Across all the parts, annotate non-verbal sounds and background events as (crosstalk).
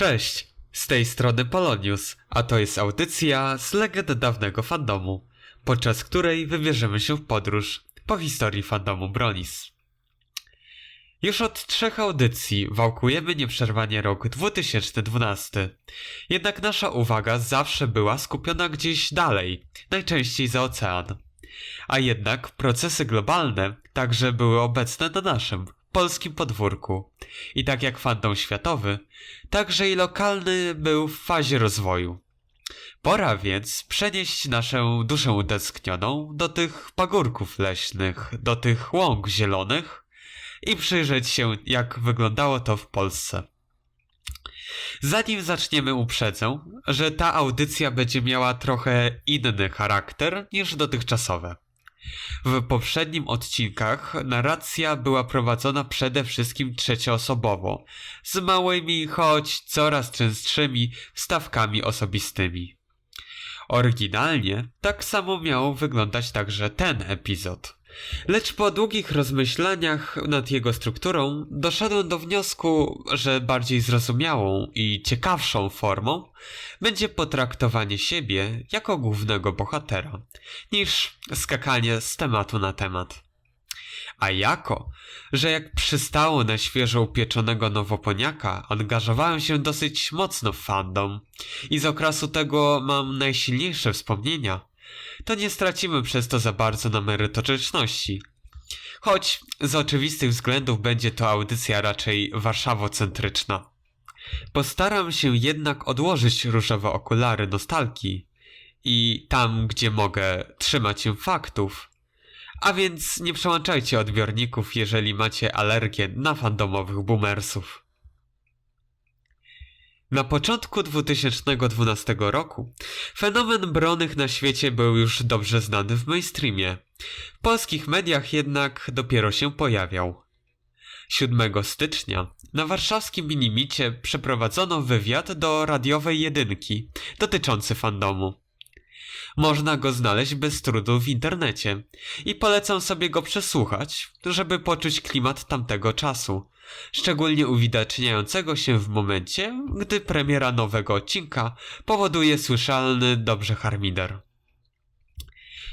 Cześć, z tej strony Polonius, a to jest audycja z legend dawnego fandomu, podczas której wybierzemy się w podróż po historii fandomu Bronis. Już od trzech audycji wałkujemy nieprzerwanie rok 2012. Jednak nasza uwaga zawsze była skupiona gdzieś dalej, najczęściej za ocean. A jednak procesy globalne także były obecne na naszym, polskim podwórku. I tak jak fandom światowy, także i lokalny był w fazie rozwoju. Pora więc przenieść naszą duszę utęsknioną do tych pagórków leśnych, do tych łąk zielonych i przyjrzeć się, jak wyglądało to w Polsce. Zanim zaczniemy, uprzedzę, że ta audycja będzie miała trochę inny charakter niż dotychczasowe. W poprzednim odcinkach narracja była prowadzona przede wszystkim trzecioosobowo, z małymi, choć coraz częstszymi wstawkami osobistymi. Oryginalnie tak samo miał wyglądać także ten epizod. Lecz po długich rozmyślaniach nad jego strukturą doszedłem do wniosku, że bardziej zrozumiałą i ciekawszą formą będzie potraktowanie siebie jako głównego bohatera, niż skakanie z tematu na temat. A jako, że jak przystało na świeżo upieczonego nowoponiaka, angażowałem się dosyć mocno w fandom i z okresu tego mam najsilniejsze wspomnienia, to nie stracimy przez to za bardzo na merytoryczności. Choć z oczywistych względów będzie to audycja raczej warszawocentryczna. Postaram się jednak odłożyć różowe okulary nostalgii i tam, gdzie mogę, trzymać się faktów. A więc nie przełączajcie odbiorników, jeżeli macie alergię na fandomowych boomersów. Na początku 2012 roku fenomen bronych na świecie był już dobrze znany w mainstreamie. W polskich mediach jednak dopiero się pojawiał. 7 stycznia na warszawskim Minimicie przeprowadzono wywiad do radiowej jedynki dotyczący fandomu. Można go znaleźć bez trudu w internecie i polecam sobie go przesłuchać, żeby poczuć klimat tamtego czasu, szczególnie uwidaczniającego się w momencie, gdy premiera nowego odcinka powoduje słyszalny dobrze harmider.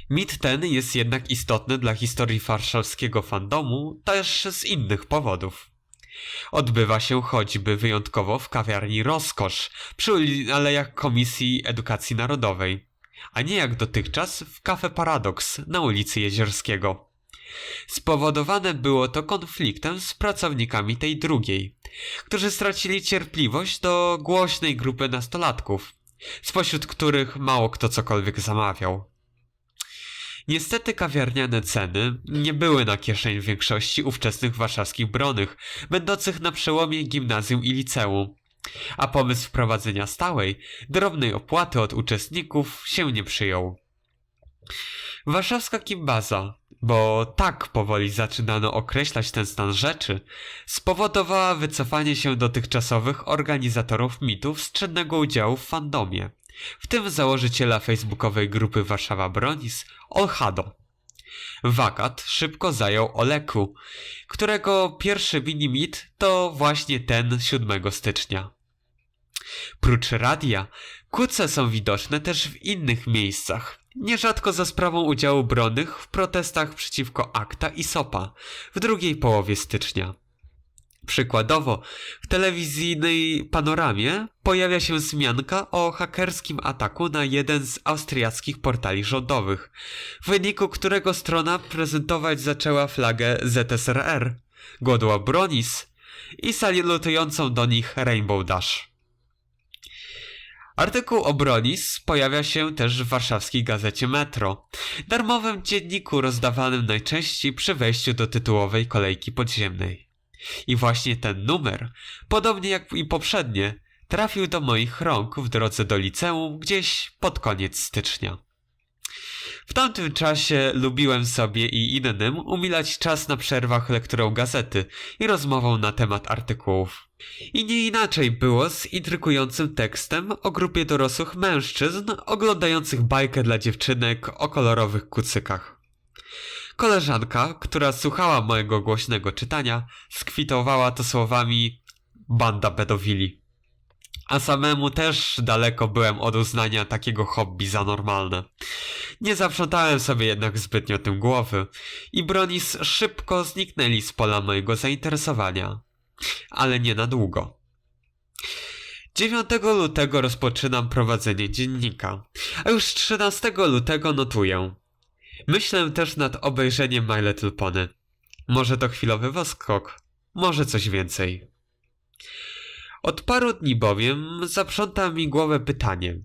Mit ten jest jednak istotny dla historii warszawskiego fandomu też z innych powodów. Odbywa się choćby wyjątkowo w kawiarni Rozkosz przy alejach Komisji Edukacji Narodowej, a nie jak dotychczas w Cafe Paradox na ulicy Jezierskiego. Spowodowane było to konfliktem z pracownikami tej drugiej, którzy stracili cierpliwość do głośnej grupy nastolatków, spośród których mało kto cokolwiek zamawiał. Niestety kawiarniane ceny nie były na kieszeń większości ówczesnych warszawskich bronych, będących na przełomie gimnazjum i liceum, a pomysł wprowadzenia stałej, drobnej opłaty od uczestników się nie przyjął. Warszawska Kimbaza, bo tak powoli zaczynano określać ten stan rzeczy, spowodowała wycofanie się dotychczasowych organizatorów mitów z czynnego udziału w fandomie, w tym założyciela facebookowej grupy Warszawa Bronis, Olhado. Wakat szybko zajął Oleku, którego pierwszy mini-mit to właśnie ten 7 stycznia. Prócz radia, kuce są widoczne też w innych miejscach, nierzadko za sprawą udziału bronnych w protestach przeciwko Akta i SOPA w drugiej połowie stycznia. Przykładowo, w telewizyjnej panoramie pojawia się wzmianka o hakerskim ataku na jeden z austriackich portali rządowych, w wyniku którego strona prezentować zaczęła flagę ZSRR, godła Bronis i salutującą do nich Rainbow Dash. Artykuł o Bronis pojawia się też w warszawskiej gazecie Metro, darmowym dzienniku rozdawanym najczęściej przy wejściu do tytułowej kolejki podziemnej. I właśnie ten numer, podobnie jak i poprzednie, trafił do moich rąk w drodze do liceum gdzieś pod koniec stycznia. W tamtym czasie lubiłem sobie i innym umilać czas na przerwach lekturą gazety i rozmową na temat artykułów. I nie inaczej było z intrygującym tekstem o grupie dorosłych mężczyzn oglądających bajkę dla dziewczynek o kolorowych kucykach. Koleżanka, która słuchała mojego głośnego czytania, skwitowała to słowami banda pedofili. A samemu też daleko byłem od uznania takiego hobby za normalne. Nie zaprzątałem sobie jednak zbytnio tym głowy i Bronis szybko zniknęli z pola mojego zainteresowania. Ale nie na długo. 9 lutego rozpoczynam prowadzenie dziennika, a już 13 lutego notuję. Myślę też nad obejrzeniem My Little Pony. Może to chwilowy woskok, może coś więcej. Od paru dni bowiem zaprząta mi głowę pytanie,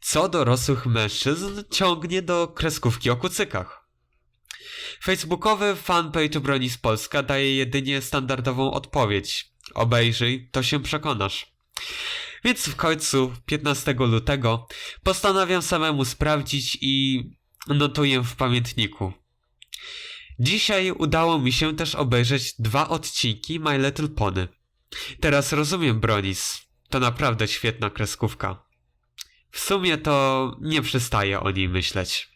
co dorosłych mężczyzn ciągnie do kreskówki o kucykach? Facebookowy fanpage Bronis Polska daje jedynie standardową odpowiedź. Obejrzyj, to się przekonasz. Więc w końcu 15 lutego postanawiam samemu sprawdzić i notuję w pamiętniku. Dzisiaj udało mi się też obejrzeć dwa odcinki My Little Pony. Teraz rozumiem Bronis. To naprawdę świetna kreskówka. W sumie to nie przystaje o niej myśleć.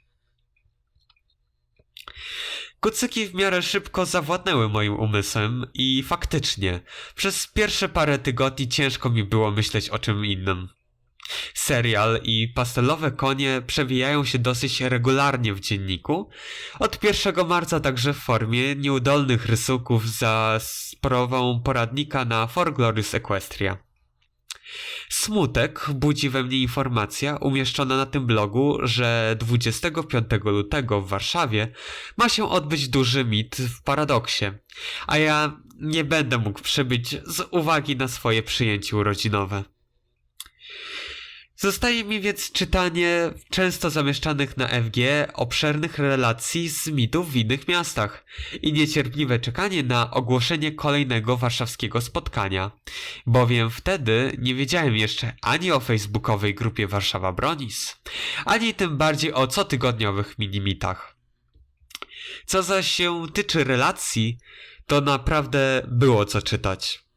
Kucyki w miarę szybko zawładnęły moim umysłem i faktycznie, przez pierwsze parę tygodni ciężko mi było myśleć o czym innym. Serial i pastelowe konie przewijają się dosyć regularnie w dzienniku. Od 1 marca także w formie nieudolnych rysunków za sprawą poradnika na For Glorious Equestria. Smutek budzi we mnie informacja umieszczona na tym blogu, że 25 lutego w Warszawie ma się odbyć duży mit w paradoksie, a ja nie będę mógł przybyć z uwagi na swoje przyjęcie urodzinowe. Zostaje mi więc czytanie często zamieszczanych na FG obszernych relacji z mitów w innych miastach i niecierpliwe czekanie na ogłoszenie kolejnego warszawskiego spotkania, bowiem wtedy nie wiedziałem jeszcze ani o facebookowej grupie Warszawa Bronis, ani tym bardziej o cotygodniowych minimitach. Co zaś się tyczy relacji, to naprawdę było co czytać.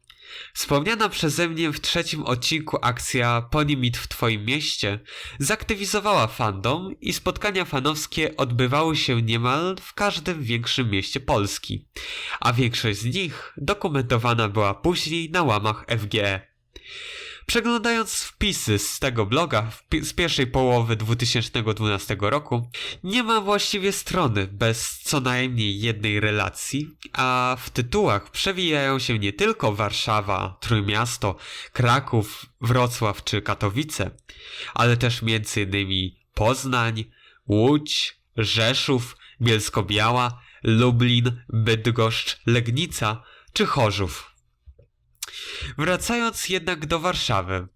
Wspomniana przeze mnie w trzecim odcinku akcja Pony Meet w Twoim mieście zaktywizowała fandom i spotkania fanowskie odbywały się niemal w każdym większym mieście Polski, a większość z nich dokumentowana była później na łamach FGE. Przeglądając wpisy z tego bloga z pierwszej połowy 2012 roku, nie ma właściwie strony bez co najmniej jednej relacji, a w tytułach przewijają się nie tylko Warszawa, Trójmiasto, Kraków, Wrocław czy Katowice, ale też m.in. Poznań, Łódź, Rzeszów, Bielsko-Biała, Lublin, Bydgoszcz, Legnica czy Chorzów. Wracając jednak do Warszawy,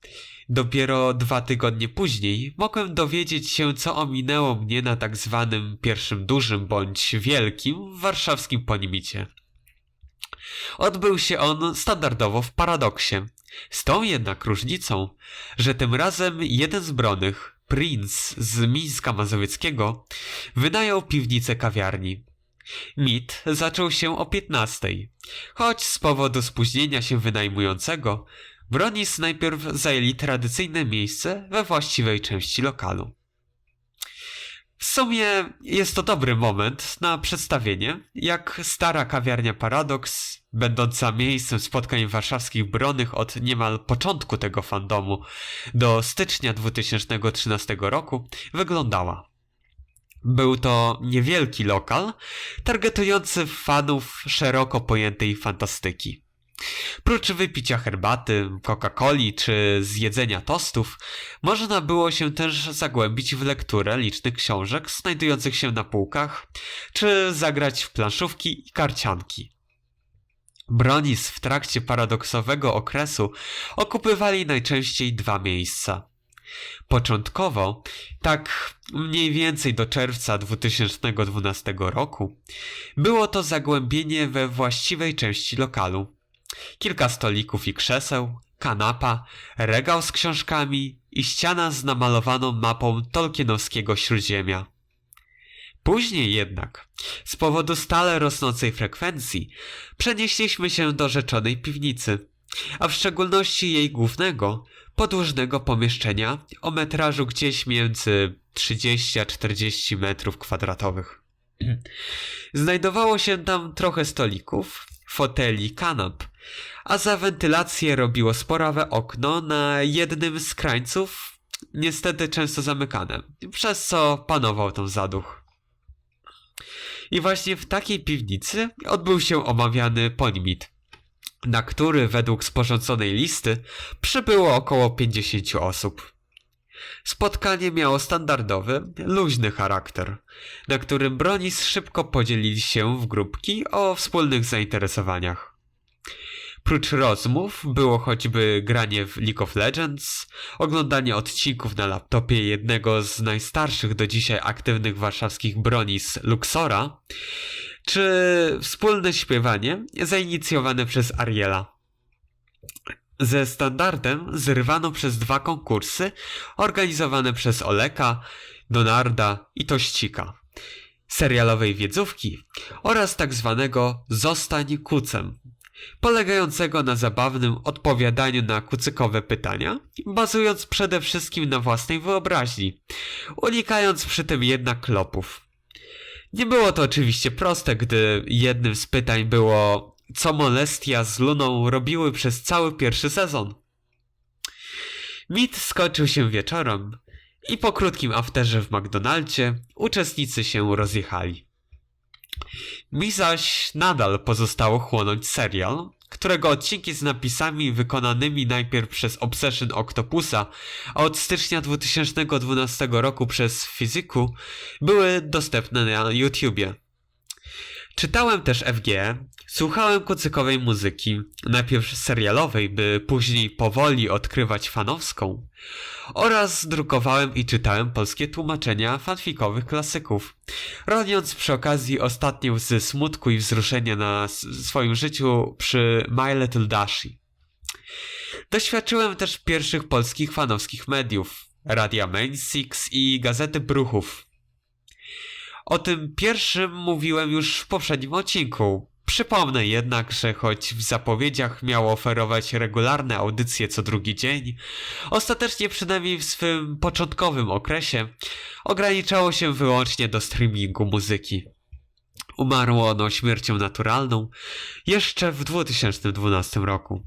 dopiero dwa tygodnie później mogłem dowiedzieć się, co ominęło mnie na tak zwanym pierwszym dużym bądź wielkim warszawskim ponimicie. Odbył się on standardowo w paradoksie, z tą jednak różnicą, że tym razem jeden z bronych, Prince z Mińska Mazowieckiego, wynajął piwnicę kawiarni. Mit zaczął się o 15, choć z powodu spóźnienia się wynajmującego, Bronis najpierw zajęli tradycyjne miejsce we właściwej części lokalu. W sumie jest to dobry moment na przedstawienie, jak stara kawiarnia Paradox, będąca miejscem spotkań warszawskich bronych od niemal początku tego fandomu do stycznia 2013 roku, wyglądała. Był to niewielki lokal, targetujący fanów szeroko pojętej fantastyki. Prócz wypicia herbaty, Coca-Coli czy zjedzenia tostów, można było się też zagłębić w lekturę licznych książek znajdujących się na półkach, czy zagrać w planszówki i karcianki. Bronis w trakcie paradoksowego okresu okupywali najczęściej dwa miejsca. Początkowo, tak mniej więcej do czerwca 2012 roku, było to zagłębienie we właściwej części lokalu. Kilka stolików i krzeseł, kanapa, regał z książkami i ściana z namalowaną mapą Tolkienowskiego Śródziemia. Później jednak, z powodu stale rosnącej frekwencji, przenieśliśmy się do rzeczonej piwnicy, a w szczególności jej głównego, podłużnego pomieszczenia o metrażu gdzieś między 30 a 40 metrów kwadratowych. (clears throat) Znajdowało się tam trochę stolików, foteli, kanap, a za wentylację robiło sporawe okno na jednym z krańców, niestety często zamykane, przez co panował tam zaduch. I właśnie w takiej piwnicy odbył się omawiany ponimit, na który według sporządzonej listy przybyło około 50 osób. Spotkanie miało standardowy, luźny charakter, na którym Bronis szybko podzielili się w grupki o wspólnych zainteresowaniach. Prócz rozmów było choćby granie w League of Legends, oglądanie odcinków na laptopie jednego z najstarszych do dzisiaj aktywnych warszawskich Bronis Luxora, czy wspólne śpiewanie zainicjowane przez Ariela. Ze standardem zrywano przez dwa konkursy organizowane przez Oleka, Donarda i Tościka, serialowej wiedzówki oraz tak zwanego Zostań kucem, polegającego na zabawnym odpowiadaniu na kucykowe pytania, bazując przede wszystkim na własnej wyobraźni, unikając przy tym jednak klopów. Nie było to oczywiście proste, gdy jednym z pytań było co Molestia z Luną robiły przez cały pierwszy sezon. Mit skończył się wieczorem i po krótkim afterze w McDonaldzie uczestnicy się rozjechali. Mi zaś nadal pozostało chłonąć serial, którego odcinki z napisami wykonanymi najpierw przez Obsession Octopusa, a od stycznia 2012 roku przez Fizyku były dostępne na YouTubie. Czytałem też FG, słuchałem kucykowej muzyki, najpierw serialowej, by później powoli odkrywać fanowską, oraz drukowałem i czytałem polskie tłumaczenia fanfikowych klasyków, roniąc przy okazji ostatnie łzy smutku i wzruszenia na swoim życiu przy My Little Dashi. Doświadczyłem też pierwszych polskich fanowskich mediów, Radia Main Six i Gazety Bruchów, o tym pierwszym mówiłem już w poprzednim odcinku. Przypomnę jednak, że choć w zapowiedziach miało oferować regularne audycje co drugi dzień, ostatecznie przynajmniej w swym początkowym okresie ograniczało się wyłącznie do streamingu muzyki. Umarło ono śmiercią naturalną jeszcze w 2012 roku.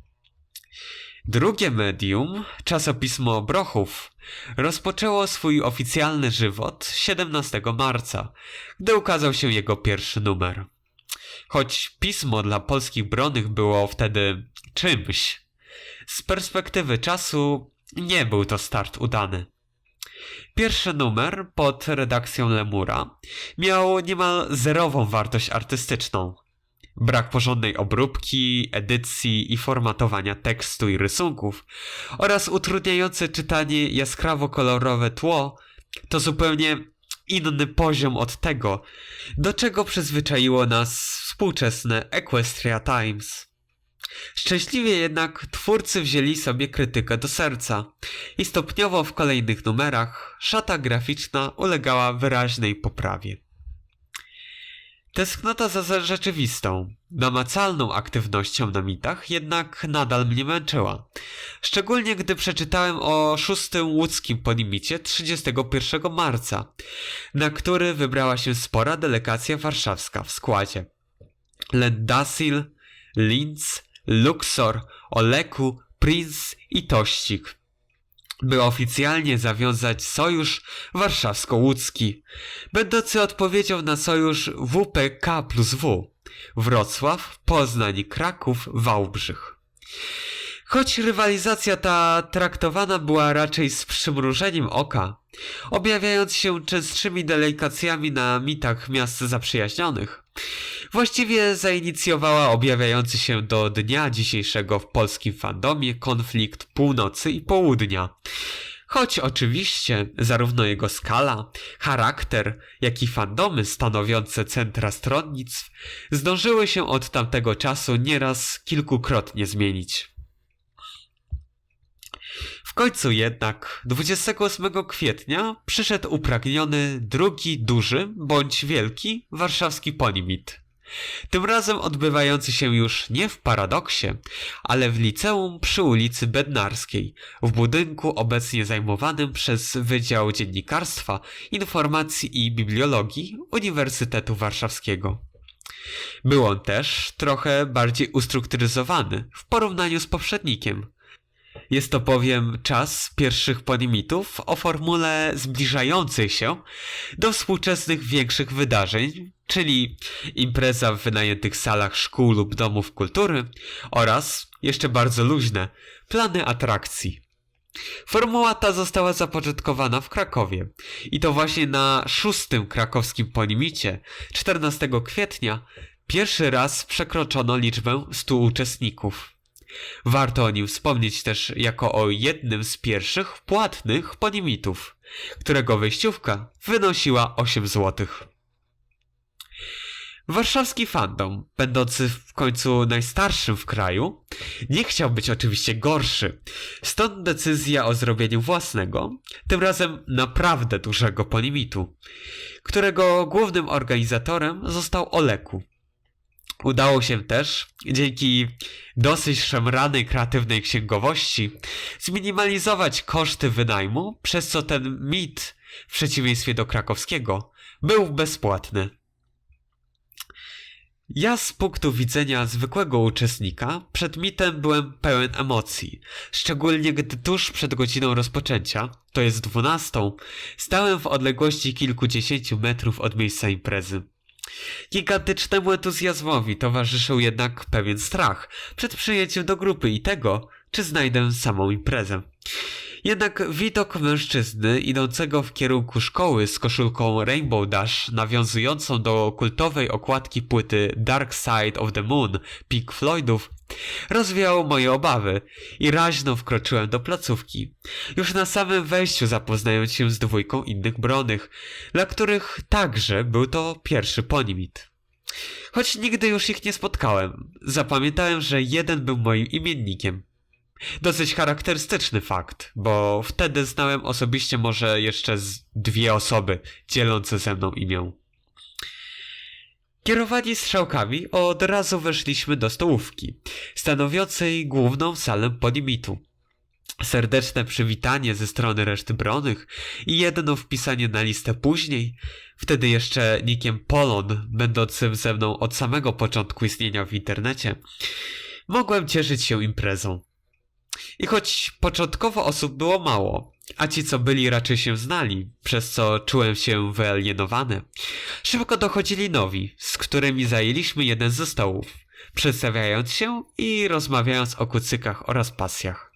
Drugie medium, czasopismo Brochów, rozpoczęło swój oficjalny żywot 17 marca, gdy ukazał się jego pierwszy numer. Choć pismo dla polskich bronych było wtedy czymś, z perspektywy czasu nie był to start udany. Pierwszy numer pod redakcją Lemura miał niemal zerową wartość artystyczną brak porządnej obróbki, edycji i formatowania tekstu i rysunków oraz utrudniające czytanie jaskrawo-kolorowe tło to zupełnie inny poziom od tego, do czego przyzwyczaiło nas współczesne Equestria Times. Szczęśliwie jednak twórcy wzięli sobie krytykę do serca i stopniowo w kolejnych numerach szata graficzna ulegała wyraźnej poprawie. Tęsknota za rzeczywistą, namacalną aktywnością na mitach jednak nadal mnie męczyła. Szczególnie gdy przeczytałem o szóstym łódzkim ponimicie 31 marca, na który wybrała się spora delegacja warszawska w składzie. Lendasil, Linz, Luxor, Oleku, Prince i Tościk by oficjalnie zawiązać sojusz warszawsko-łódzki, będący odpowiedzią na sojusz WPK plus W Wrocław, Poznań, Kraków, Wałbrzych. Choć rywalizacja ta traktowana była raczej z przymrużeniem oka, objawiając się częstszymi delegacjami na mitach miast zaprzyjaźnionych, właściwie zainicjowała objawiający się do dnia dzisiejszego w polskim fandomie konflikt północy i południa. Choć oczywiście zarówno jego skala, charakter, jak i fandomy stanowiące centra stronnictw zdążyły się od tamtego czasu nieraz kilkukrotnie zmienić. W końcu jednak 28 kwietnia przyszedł upragniony drugi duży bądź wielki warszawski ponimit. Tym razem odbywający się już nie w paradoksie, ale w liceum przy ulicy Bednarskiej, w budynku obecnie zajmowanym przez Wydział Dziennikarstwa, Informacji i Bibliologii Uniwersytetu Warszawskiego. Był on też trochę bardziej ustrukturyzowany w porównaniu z poprzednikiem. Jest to bowiem czas pierwszych ponimitów o formule zbliżającej się do współczesnych większych wydarzeń, czyli impreza w wynajętych salach szkół lub domów kultury oraz, jeszcze bardzo luźne, plany atrakcji. Formuła ta została zapoczątkowana w Krakowie i to właśnie na szóstym krakowskim ponimicie 14 kwietnia pierwszy raz przekroczono liczbę 100 uczestników. Warto o nim wspomnieć też jako o jednym z pierwszych płatnych ponimitów, którego wejściówka wynosiła 8 złotych. Warszawski fandom, będący w końcu najstarszym w kraju, nie chciał być oczywiście gorszy. Stąd decyzja o zrobieniu własnego, tym razem naprawdę dużego ponimitu, którego głównym organizatorem został Oleku. Udało się też, dzięki dosyć szemranej kreatywnej księgowości, zminimalizować koszty wynajmu, przez co ten mit, w przeciwieństwie do krakowskiego, był bezpłatny. Ja z punktu widzenia zwykłego uczestnika przed mitem byłem pełen emocji, szczególnie gdy tuż przed godziną rozpoczęcia, to jest dwunastą, stałem w odległości kilkudziesięciu metrów od miejsca imprezy. Gigantycznemu entuzjazmowi towarzyszył jednak pewien strach przed przyjęciem do grupy i tego, czy znajdę samą imprezę. Jednak widok mężczyzny idącego w kierunku szkoły z koszulką Rainbow Dash nawiązującą do kultowej okładki płyty Dark Side of the Moon Pink Floydów rozwiał moje obawy i raźno wkroczyłem do placówki. Już na samym wejściu zapoznając się z dwójką innych bronych, dla których także był to pierwszy ponimit. Choć nigdy już ich nie spotkałem, zapamiętałem, że jeden był moim imiennikiem. Dosyć charakterystyczny fakt, bo wtedy znałem osobiście może jeszcze dwie osoby dzielące ze mną imię. Kierowani strzałkami od razu weszliśmy do stołówki, stanowiącej główną salę podimitu. Serdeczne przywitanie ze strony reszty bronych i jedno wpisanie na listę później, wtedy jeszcze nikiem Polon, będącym ze mną od samego początku istnienia w internecie, mogłem cieszyć się imprezą. I choć początkowo osób było mało, a ci co byli raczej się znali, przez co czułem się wyalienowany, szybko dochodzili nowi, z którymi zajęliśmy jeden ze stołów, przedstawiając się i rozmawiając o kucykach oraz pasjach.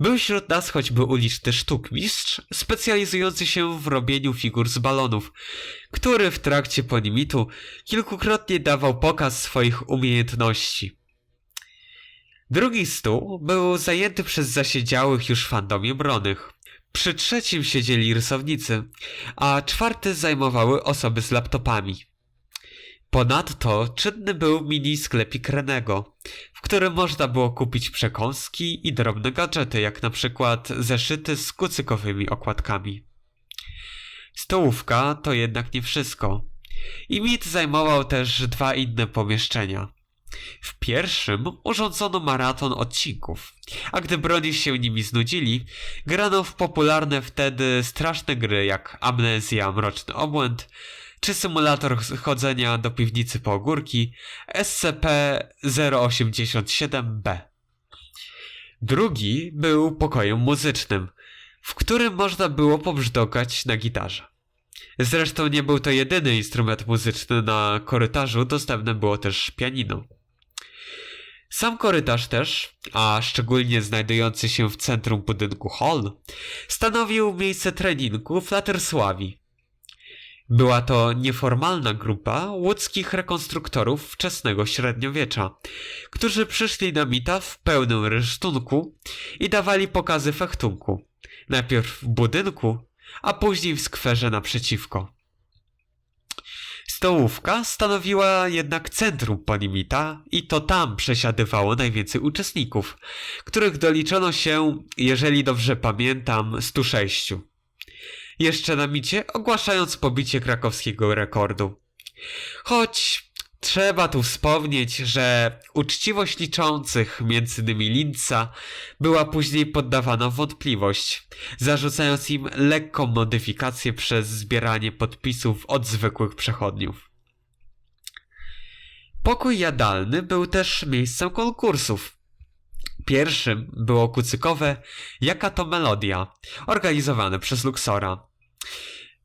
Był wśród nas choćby uliczny sztukmistrz, specjalizujący się w robieniu figur z balonów, który w trakcie ponimitu kilkukrotnie dawał pokaz swoich umiejętności. Drugi stół był zajęty przez zasiedziałych już fandomie bronych. Przy trzecim siedzieli rysownicy, a czwarty zajmowały osoby z laptopami. Ponadto czynny był mini sklepik Renego, w którym można było kupić przekąski i drobne gadżety, jak na przykład zeszyty z kucykowymi okładkami. Stołówka to jednak nie wszystko. I mit zajmował też dwa inne pomieszczenia. W pierwszym urządzono maraton odcinków, a gdy broni się nimi znudzili, grano w popularne wtedy straszne gry jak Amnezja, Mroczny Obłęd, czy symulator chodzenia do piwnicy po ogórki SCP-087-B. Drugi był pokojem muzycznym, w którym można było pobrzdokać na gitarze. Zresztą nie był to jedyny instrument muzyczny na korytarzu, dostępne było też pianino. Sam korytarz też, a szczególnie znajdujący się w centrum budynku hall, stanowił miejsce treningu Flattersławi. Była to nieformalna grupa łódzkich rekonstruktorów wczesnego średniowiecza, którzy przyszli na mita w pełnym rysztunku i dawali pokazy fechtunku. Najpierw w budynku, a później w skwerze naprzeciwko. Stołówka stanowiła jednak centrum Ponimita i to tam przesiadywało najwięcej uczestników, których doliczono się, jeżeli dobrze pamiętam, 106. Jeszcze na micie ogłaszając pobicie krakowskiego rekordu. Choć Trzeba tu wspomnieć, że uczciwość liczących, między innymi Linca, była później poddawana w wątpliwość, zarzucając im lekką modyfikację przez zbieranie podpisów od zwykłych przechodniów. Pokój jadalny był też miejscem konkursów. Pierwszym było kucykowe Jaka to melodia, organizowane przez Luxora.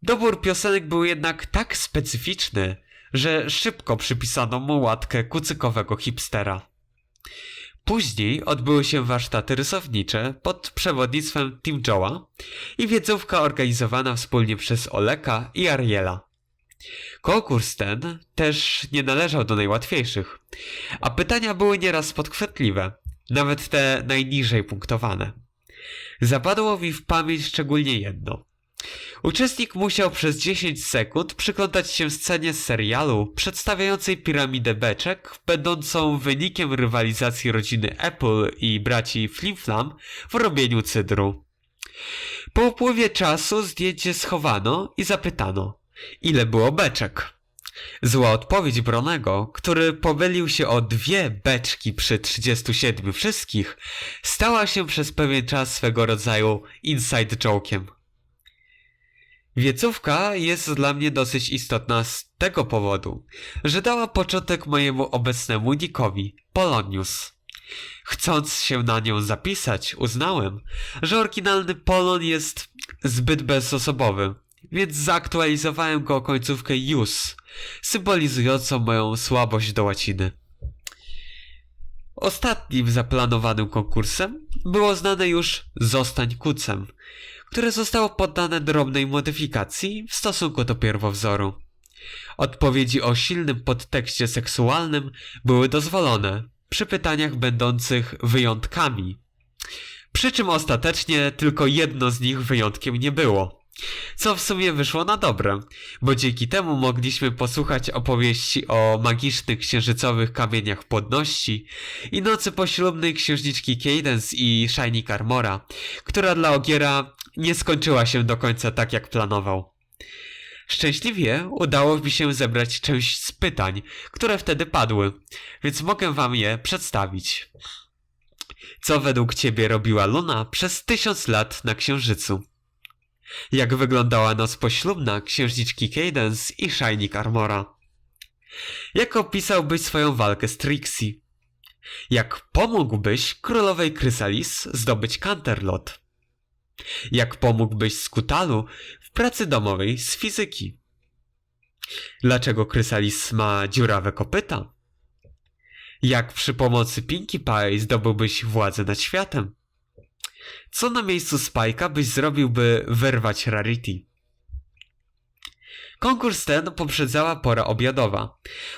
Dobór piosenek był jednak tak specyficzny, że szybko przypisano mu łatkę kucykowego hipstera. Później odbyły się warsztaty rysownicze pod przewodnictwem Tim Joe'a i wiedzówka organizowana wspólnie przez Oleka i Ariela. Konkurs ten też nie należał do najłatwiejszych, a pytania były nieraz podchwytliwe, nawet te najniżej punktowane. Zapadło mi w pamięć szczególnie jedno. Uczestnik musiał przez 10 sekund przyglądać się scenie z serialu przedstawiającej piramidę beczek, będącą wynikiem rywalizacji rodziny Apple i braci Flimflam w robieniu cydru. Po upływie czasu zdjęcie schowano i zapytano, ile było beczek. Zła odpowiedź Bronego, który pomylił się o dwie beczki przy 37 wszystkich, stała się przez pewien czas swego rodzaju inside joke'iem. Wiecówka jest dla mnie dosyć istotna z tego powodu, że dała początek mojemu obecnemu nikowi, Polonius. Chcąc się na nią zapisać, uznałem, że oryginalny Polon jest zbyt bezosobowy, więc zaktualizowałem go o końcówkę jus, symbolizującą moją słabość do łaciny. Ostatnim zaplanowanym konkursem było znane już Zostań kucem, które zostało poddane drobnej modyfikacji w stosunku do pierwowzoru. Odpowiedzi o silnym podtekście seksualnym były dozwolone przy pytaniach będących wyjątkami. Przy czym ostatecznie tylko jedno z nich wyjątkiem nie było. Co w sumie wyszło na dobre, bo dzięki temu mogliśmy posłuchać opowieści o magicznych księżycowych kamieniach płodności i nocy poślubnej księżniczki Cadence i Shiny Carmora, która dla Ogiera nie skończyła się do końca tak jak planował. Szczęśliwie udało mi się zebrać część z pytań, które wtedy padły, więc mogę wam je przedstawić. Co według ciebie robiła Luna przez tysiąc lat na Księżycu? Jak wyglądała noc poślubna księżniczki Cadence i Shiny Armora? Jak opisałbyś swoją walkę z Trixie? Jak pomógłbyś królowej Chrysalis zdobyć Canterlot? Jak pomógłbyś Skutalu w pracy domowej z fizyki? Dlaczego Chrysalis ma dziurawe kopyta? Jak przy pomocy Pinkie Pie zdobyłbyś władzę nad światem? Co na miejscu Spike'a byś zrobił, by wyrwać Rarity? Konkurs ten poprzedzała pora obiadowa,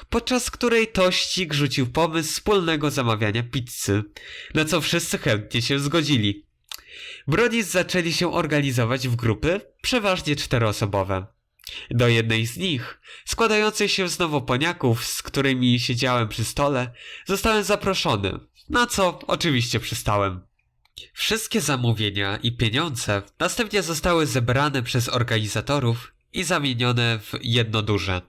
podczas której Tościk rzucił pomysł wspólnego zamawiania pizzy, na co wszyscy chętnie się zgodzili. Bronis zaczęli się organizować w grupy, przeważnie czteroosobowe. Do jednej z nich, składającej się z nowoponiaków, z którymi siedziałem przy stole, zostałem zaproszony, na co oczywiście przystałem. Wszystkie zamówienia i pieniądze następnie zostały zebrane przez organizatorów i zamienione w jedno duże.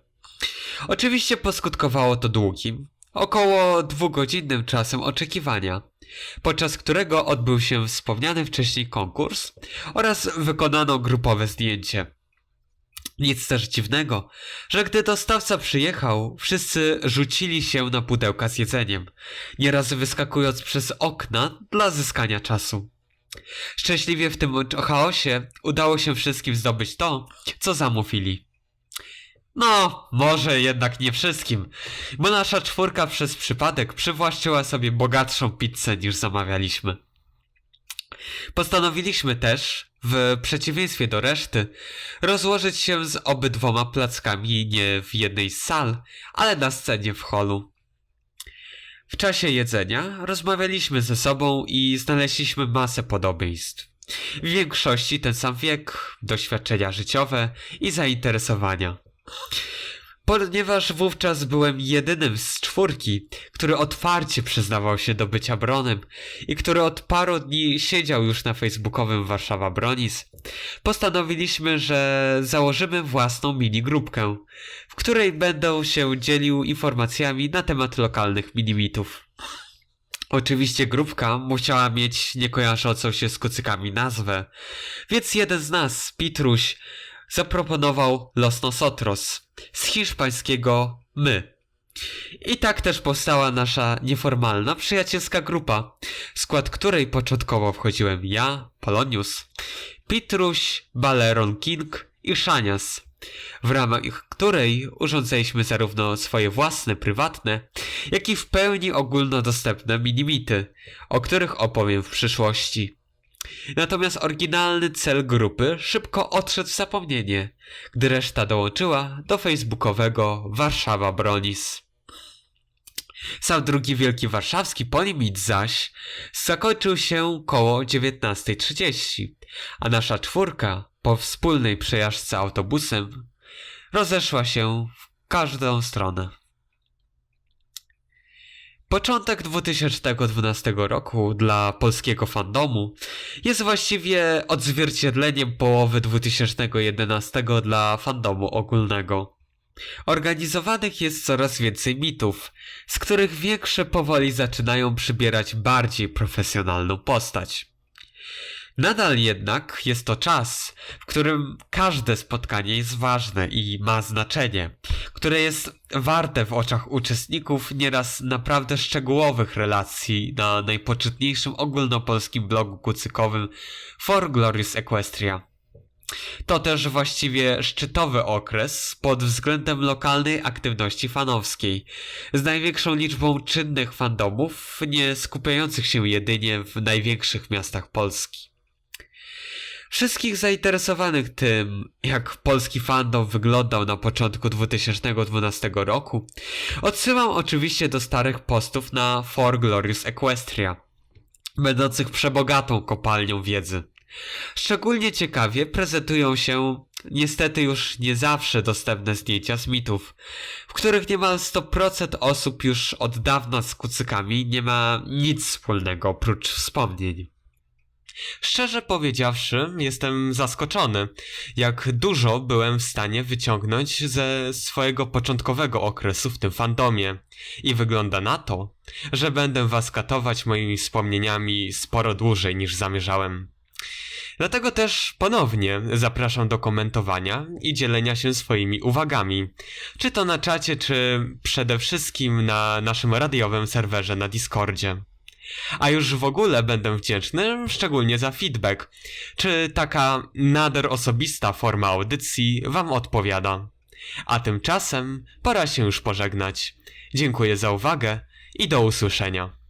Oczywiście poskutkowało to długim, około dwugodzinnym czasem oczekiwania, podczas którego odbył się wspomniany wcześniej konkurs oraz wykonano grupowe zdjęcie. Nic też dziwnego, że gdy dostawca przyjechał, wszyscy rzucili się na pudełka z jedzeniem, nieraz wyskakując przez okna dla zyskania czasu. Szczęśliwie w tym chaosie udało się wszystkim zdobyć to, co zamówili. No, może jednak nie wszystkim, bo nasza czwórka przez przypadek przywłaszczyła sobie bogatszą pizzę niż zamawialiśmy. Postanowiliśmy też, w przeciwieństwie do reszty, rozłożyć się z obydwoma plackami nie w jednej z sal, ale na scenie w holu. W czasie jedzenia rozmawialiśmy ze sobą i znaleźliśmy masę podobieństw. W większości ten sam wiek, doświadczenia życiowe i zainteresowania. Ponieważ wówczas byłem jedynym z czwórki, który otwarcie przyznawał się do bycia Bronem i który od paru dni siedział już na facebookowym Warszawa Bronis, postanowiliśmy, że założymy własną mini grupkę, w której będę się dzielił informacjami na temat lokalnych minimitów. Oczywiście grupka musiała mieć niekojarzącą się z kucykami nazwę, więc jeden z nas, Pitruś, zaproponował Los Nosotros z hiszpańskiego my, I tak też powstała nasza nieformalna przyjacielska grupa, w skład której początkowo wchodziłem ja, Polonius, Pitruś, Baleron King i Szanias, w ramach której urządzaliśmy zarówno swoje własne, prywatne, jak i w pełni ogólnodostępne minimity, o których opowiem w przyszłości. Natomiast oryginalny cel grupy szybko odszedł w zapomnienie, gdy reszta dołączyła do facebookowego Warszawa Bronis. Sam drugi wielki warszawski polimit zaś zakończył się koło 19.30, a nasza czwórka po wspólnej przejażdżce autobusem rozeszła się w każdą stronę. Początek 2012 roku dla polskiego fandomu jest właściwie odzwierciedleniem połowy 2011 dla fandomu ogólnego. Organizowanych jest coraz więcej mitów, z których większe powoli zaczynają przybierać bardziej profesjonalną postać. Nadal jednak jest to czas, w którym każde spotkanie jest ważne i ma znaczenie, które jest warte w oczach uczestników nieraz naprawdę szczegółowych relacji na najpoczytniejszym ogólnopolskim blogu kucykowym For Glorious Equestria. To też właściwie szczytowy okres pod względem lokalnej aktywności fanowskiej, z największą liczbą czynnych fandomów, nie skupiających się jedynie w największych miastach Polski. Wszystkich zainteresowanych tym, jak polski fandom wyglądał na początku 2012 roku, odsyłam oczywiście do starych postów na For Glorious Equestria, będących przebogatą kopalnią wiedzy. Szczególnie ciekawie prezentują się niestety już nie zawsze dostępne zdjęcia z mitów, w których niemal 100% osób już od dawna z kucykami nie ma nic wspólnego oprócz wspomnień. Szczerze powiedziawszy, jestem zaskoczony, jak dużo byłem w stanie wyciągnąć ze swojego początkowego okresu w tym fandomie. I wygląda na to, że będę was katować moimi wspomnieniami sporo dłużej niż zamierzałem. Dlatego też ponownie zapraszam do komentowania i dzielenia się swoimi uwagami, czy to na czacie, czy przede wszystkim na naszym radiowym serwerze na Discordzie. A już w ogóle będę wdzięczny szczególnie za feedback, czy taka nader osobista forma audycji Wam odpowiada. A tymczasem pora się już pożegnać. Dziękuję za uwagę i do usłyszenia.